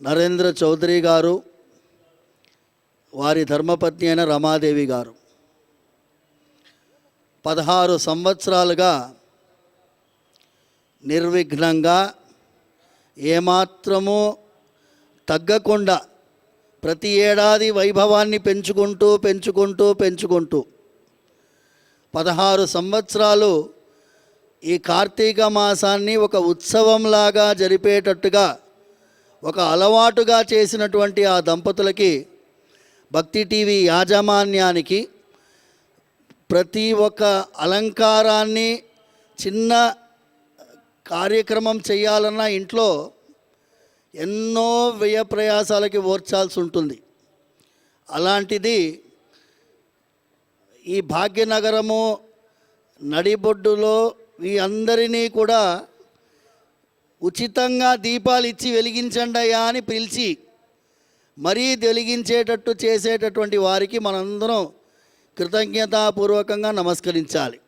నరేంద్ర చౌదరి గారు వారి ధర్మపత్ని అయిన రమాదేవి గారు. పదహారు సంవత్సరాలుగా నిర్విఘ్నంగా ఏమాత్రము తగ్గకుండా ప్రతి ఏడాది వైభవాన్ని పెంచుకుంటూ పెంచుకుంటూ పెంచుకుంటూ పదహారు సంవత్సరాలు ఈ కార్తీక మాసాన్ని ఒక ఉత్సవంలాగా జరిపేటట్టుగా ఒక అలవాటుగా చేసినటువంటి ఆ దంపతులకి భక్తి టీవీ యాజమాన్యానికి ప్రతి ఒక్క అలంకారాన్ని చిన్న కార్యక్రమం చేయాలన్న ఇంట్లో ఎన్నో వ్యయ ప్రయాసాలకి ఓర్చాల్సి ఉంటుంది. అలాంటిది ఈ భాగ్యనగరము నడిబొడ్డులో ఈ అందరినీ కూడా ఉచితంగా దీపాలు ఇచ్చి వెలిగించండి అయ్యా అని పిలిచి మరీ వెలిగించేటట్టు చేసేటటువంటి వారికి మనందరం కృతజ్ఞతాపూర్వకంగా నమస్కరించాలి.